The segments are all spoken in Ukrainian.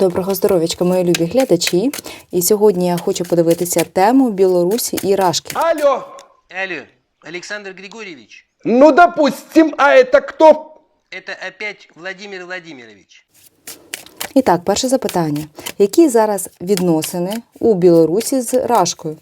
Доброго здоров'ячка, мої любі глядачі. І сьогодні я хочу подивитися тему Білорусі і Рашки. Алло, Алло, Олександр Григорьевич, ну допустим, а это кто? это опять Владимир Владимирович. І так, перше запитання: які зараз відносини у Білорусі з Рашкою?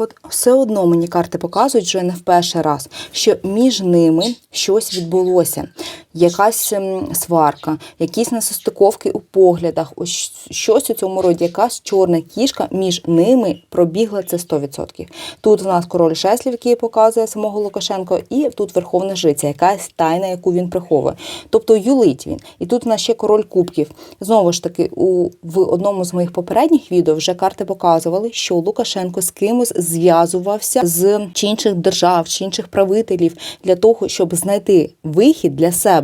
От все одно мені карти показують вже не в перший раз, що між ними щось відбулося. Якась ем, сварка, якісь несостиковки у поглядах, ось щось у цьому роді, якась чорна кішка між ними пробігла це 100%. Тут в нас король Шеслів, який показує самого Лукашенко, і тут верховна жриця, якась тайна, яку він приховує. Тобто юлить він. І тут в нас ще король кубків. Знову ж таки, у в одному з моїх попередніх відео вже карти показували, що Лукашенко з кимось зв'язувався з чи інших держав, чи інших правителів для того, щоб знайти вихід для себе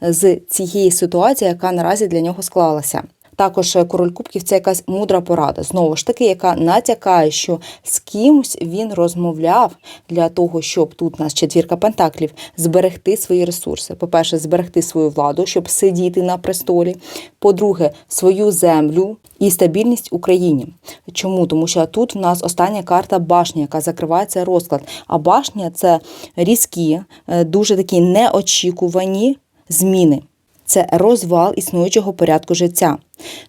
з цієї ситуації, яка наразі для нього склалася. Також е, король кубків це якась мудра порада, знову ж таки, яка натякає, що з кимось він розмовляв для того, щоб тут у нас четвірка пентаклів зберегти свої ресурси. По-перше, зберегти свою владу, щоб сидіти на престолі. По-друге, свою землю і стабільність Україні. Чому? Тому що тут у нас остання карта башня, яка закриває цей розклад. А башня це різкі, е, дуже такі неочікувані зміни. Це розвал існуючого порядку життя.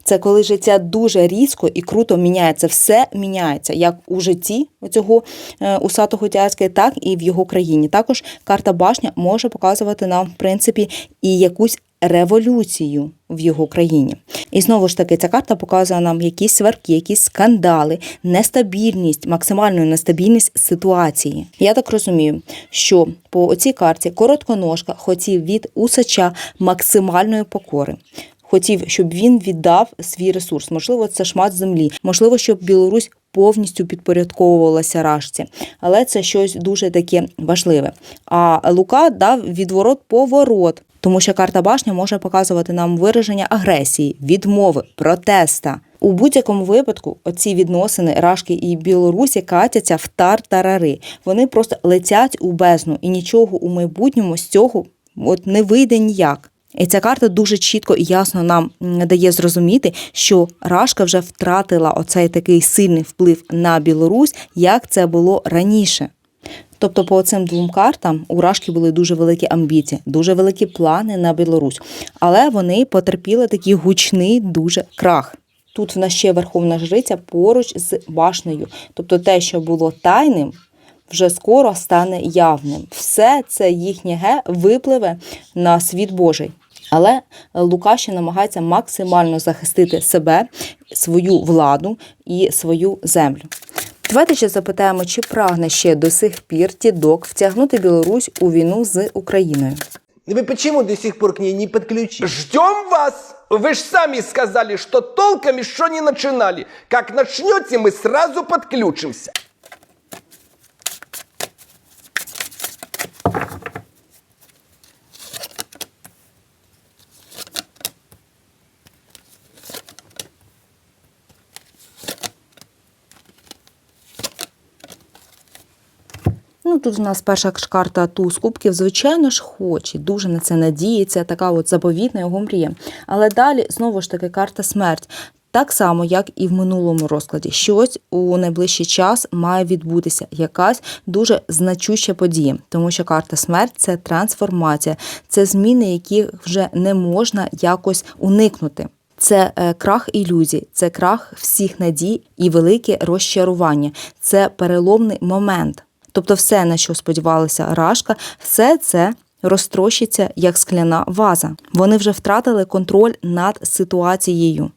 Це коли життя дуже різко і круто міняється. Все міняється, як у житті цього е, усатого дядька, так і в його країні. Також карта башня може показувати нам, в принципі, і якусь революцію в його країні. І знову ж таки, ця карта показує нам якісь сварки, якісь скандали, нестабільність, максимальну нестабільність ситуації. Я так розумію, що по цій карті коротконожка хотів від усача максимальної покори. Хотів, щоб він віддав свій ресурс. Можливо, це шмат землі, можливо, щоб Білорусь повністю підпорядковувалася рашці, але це щось дуже таке важливе. А Лука дав відворот поворот, тому що карта башня може показувати нам вираження агресії, відмови, протеста. У будь-якому випадку оці відносини Рашки і Білорусі катяться в тартарари. Вони просто летять у бездну, і нічого у майбутньому з цього от не вийде ніяк. І ця карта дуже чітко і ясно нам дає зрозуміти, що Рашка вже втратила оцей такий сильний вплив на Білорусь, як це було раніше. Тобто, по цим двом картам у Рашки були дуже великі амбіції, дуже великі плани на Білорусь, але вони потерпіли такий гучний дуже крах. Тут в нас ще верховна жриця поруч з башнею. Тобто те, що було тайним, вже скоро стане явним. Все це їхнє ге випливе на світ Божий. Але Лука ще намагається максимально захистити себе, свою владу і свою землю. Давайте ще запитаємо, чи прагне ще до сих пір Тідок втягнути Білорусь у війну з Україною. Вы почему до сих пор к ней не подключились? Ждем вас! Вы ж сами сказали, что толком еще не начинали. Как начнете, мы сразу подключимся. Тут у нас перша карта туз кубків, звичайно ж, хоче, дуже на це надіється, така от заповітна його мрія. Але далі знову ж таки карта смерть. Так само, як і в минулому розкладі, щось у найближчий час має відбутися, якась дуже значуща подія, тому що карта смерть це трансформація, це зміни, які вже не можна якось уникнути. Це е, крах ілюзій, це крах всіх надій і велике розчарування. Це переломний момент. Тобто, все, на що сподівалася Рашка, все це розтрощиться як скляна ваза. Вони вже втратили контроль над ситуацією.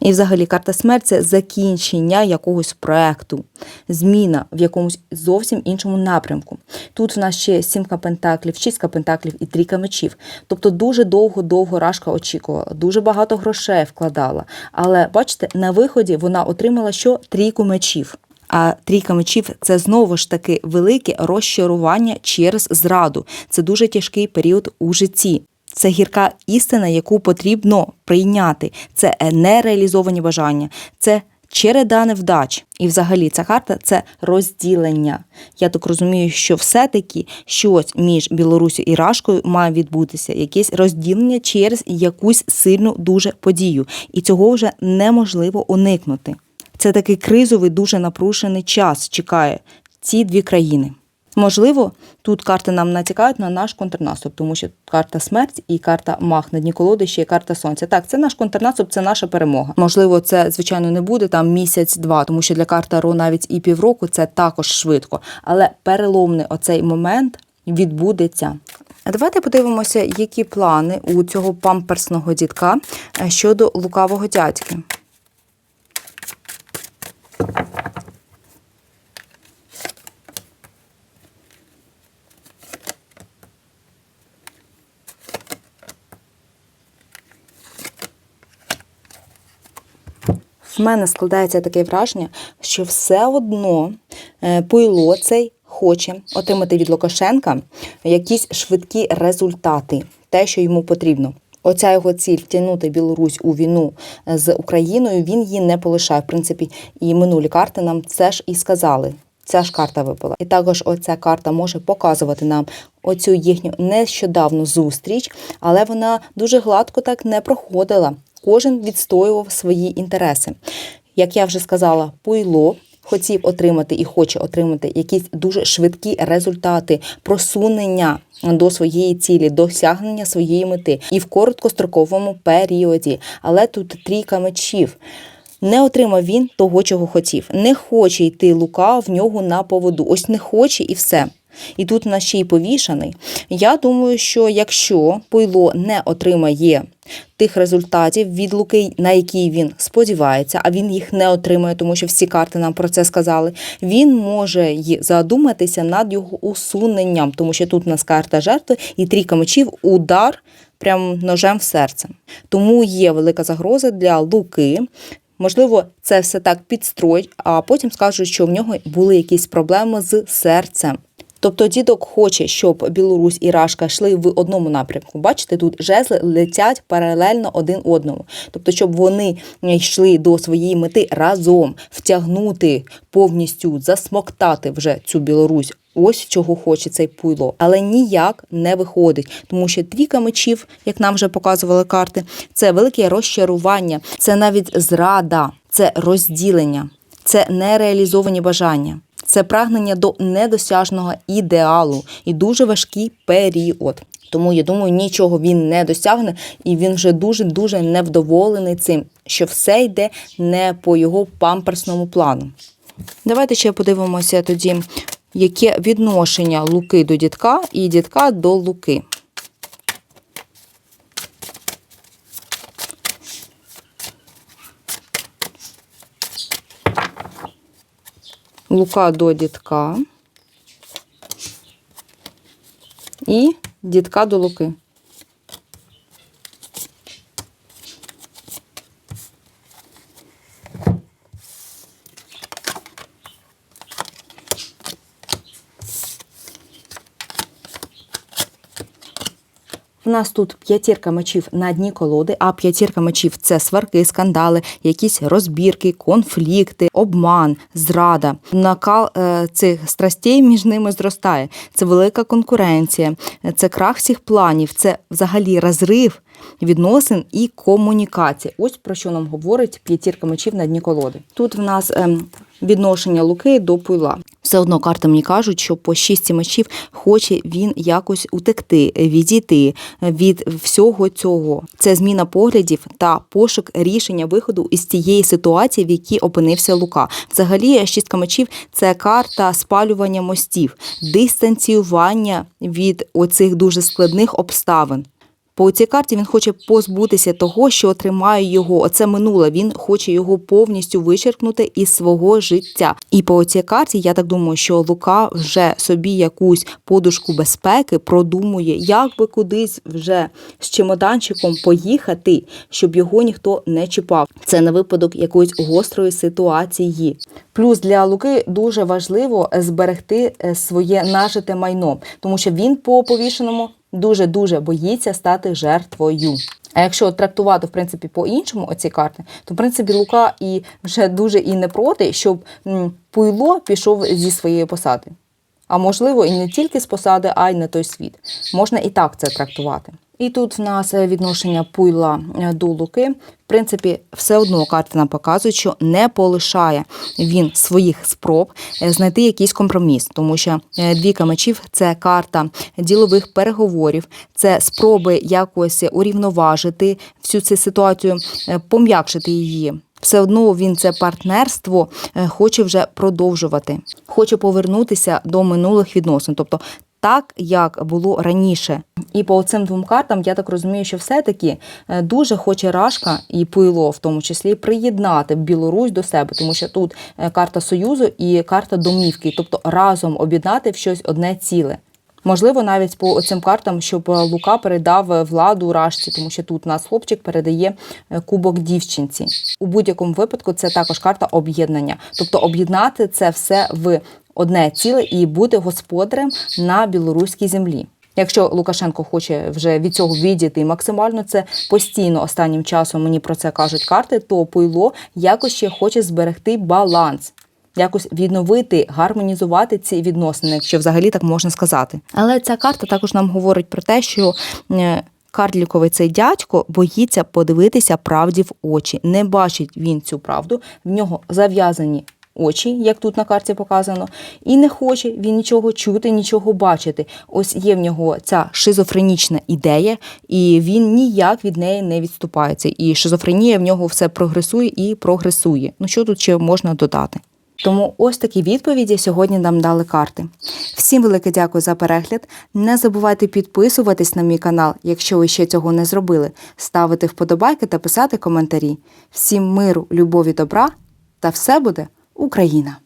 І взагалі карта смерть це закінчення якогось проекту, зміна в якомусь зовсім іншому напрямку. Тут в нас ще сімка пентаклів, шістка пентаклів і трійка мечів. Тобто дуже довго-довго Рашка очікувала, дуже багато грошей вкладала. Але бачите, на виході вона отримала що трійку мечів. А трійка мечів це знову ж таки велике розчарування через зраду. Це дуже тяжкий період у житті. Це гірка істина, яку потрібно прийняти. Це нереалізовані бажання, це череда невдач. І взагалі ця карта це розділення. Я так розумію, що все-таки щось між Білорусі і Рашкою має відбутися, якесь розділення через якусь сильну дуже подію. І цього вже неможливо уникнути. Це такий кризовий, дуже напружений час чекає ці дві країни. Можливо, тут карти нам натякають на наш контрнаступ, тому що карта смерть і карта мах на дні колоди, ще є карта сонця. Так, це наш контрнаступ, це наша перемога. Можливо, це звичайно не буде там місяць-два, тому що для карта Ро навіть і півроку це також швидко. Але переломний оцей момент відбудеться. Давайте подивимося, які плани у цього памперсного дітка е, щодо лукавого дядьки. В мене складається таке враження, що все одно е, Пуйло цей хоче отримати від Лукашенка якісь швидкі результати, те, що йому потрібно. Оця його ціль втягнути Білорусь у війну з Україною, він її не полишає. В принципі, і минулі карти нам це ж і сказали. Ця ж карта випала. І також оця карта може показувати нам оцю їхню нещодавну зустріч, але вона дуже гладко так не проходила. Кожен відстоював свої інтереси. Як я вже сказала, Пуйло хотів отримати і хоче отримати якісь дуже швидкі результати просунення до своєї цілі, досягнення своєї мети і в короткостроковому періоді. Але тут трійка мечів. Не отримав він того, чого хотів. Не хоче йти Лука в нього на поводу. Ось не хоче і все. І тут в нас ще й повішаний. Я думаю, що якщо Пойло не отримає тих результатів від Луки, на які він сподівається, а він їх не отримає, тому що всі карти нам про це сказали, він може задуматися над його усуненням, тому що тут у нас карта жертви і трійка мечів, удар прям ножем в серце. Тому є велика загроза для Луки. Можливо, це все так підстроїть, а потім скажуть, що в нього були якісь проблеми з серцем. Тобто дідок хоче, щоб Білорусь і Рашка йшли в одному напрямку. Бачите, тут жезли летять паралельно один одному. Тобто, щоб вони йшли до своєї мети разом, втягнути повністю, засмоктати вже цю Білорусь. Ось чого хоче цей пуйло, але ніяк не виходить, тому що трійка мечів, як нам вже показували карти, це велике розчарування, це навіть зрада, це розділення, це нереалізовані бажання. Це прагнення до недосяжного ідеалу і дуже важкий період. Тому я думаю, нічого він не досягне, і він вже дуже дуже невдоволений цим, що все йде не по його памперсному плану. Давайте ще подивимося тоді, яке відношення Луки до дітка і дітка до Луки. Лука до дітка і дітка до Луки. Нас тут п'ятірка мечів на дні колоди, а п'ятірка мечів це сварки, скандали, якісь розбірки, конфлікти, обман, зрада. Накал е, цих страстей між ними зростає. Це велика конкуренція, це крах всіх планів, це взагалі розрив відносин і комунікації. Ось про що нам говорить п'ятірка мечів на дні колоди. Тут в нас ем, відношення луки до пуйла. Все одно карти мені кажуть, що по шісті мечів хоче він якось утекти, відійти від всього цього. Це зміна поглядів та пошук рішення виходу із тієї ситуації, в якій опинився Лука. Взагалі, шістка мечів це карта спалювання мостів, дистанціювання від оцих дуже складних обставин. По цій карті він хоче позбутися того, що тримає його. Оце минуле. Він хоче його повністю вичеркнути із свого життя. І по цій карті я так думаю, що Лука вже собі якусь подушку безпеки продумує, як би кудись вже з чемоданчиком поїхати, щоб його ніхто не чіпав. Це на випадок якоїсь гострої ситуації. Плюс для Луки дуже важливо зберегти е, своє нажите майно, тому що він по повішеному дуже дуже боїться стати жертвою. А якщо трактувати в принципі по-іншому оці карти, то в принципі Лука і вже дуже і не проти, щоб Пуйло пішов зі своєї посади. А можливо, і не тільки з посади, а й на той світ. Можна і так це трактувати. І тут в нас е, відношення пуйла е, до луки. В принципі, все одно карти нам показують, що не полишає він своїх спроб е, знайти якийсь компроміс, тому що двійка мечів це карта ділових переговорів, це спроби якось урівноважити всю цю ситуацію, пом'якшити її. Все одно він це партнерство хоче вже продовжувати, хоче повернутися до минулих відносин, тобто так, як було раніше. І по цим двом картам я так розумію, що все-таки е, дуже хоче Рашка і Пуйло, в тому числі, приєднати Білорусь до себе, тому що тут е, карта Союзу і карта домівки, тобто разом об'єднати в щось одне ціле. Можливо, навіть по цим картам, щоб е, Лука передав владу Рашці, тому що тут у нас хлопчик передає кубок дівчинці. У будь-якому випадку це також карта об'єднання, тобто об'єднати це все в одне ціле і бути господарем на білоруській землі. Якщо Лукашенко хоче вже від цього відійти максимально, це постійно останнім часом мені про це кажуть карти, то Пуйло якось ще хоче зберегти баланс якось відновити, гармонізувати ці відносини, якщо взагалі так можна сказати. Але ця карта також нам говорить про те, що. е, Карліковий цей дядько боїться подивитися правді в очі. Не бачить він цю правду, в нього зав'язані очі, як тут на карті показано, і не хоче він нічого чути, нічого бачити. Ось є в нього ця шизофренічна ідея, і він ніяк від неї не відступається. І шизофренія в нього все прогресує і прогресує. Ну що тут ще можна додати? Тому ось такі відповіді сьогодні нам дали карти. Всім велике дякую за перегляд. Не забувайте підписуватись на мій канал, якщо ви ще цього не зробили, ставити вподобайки та писати коментарі. Всім миру, любові, добра та все буде Україна!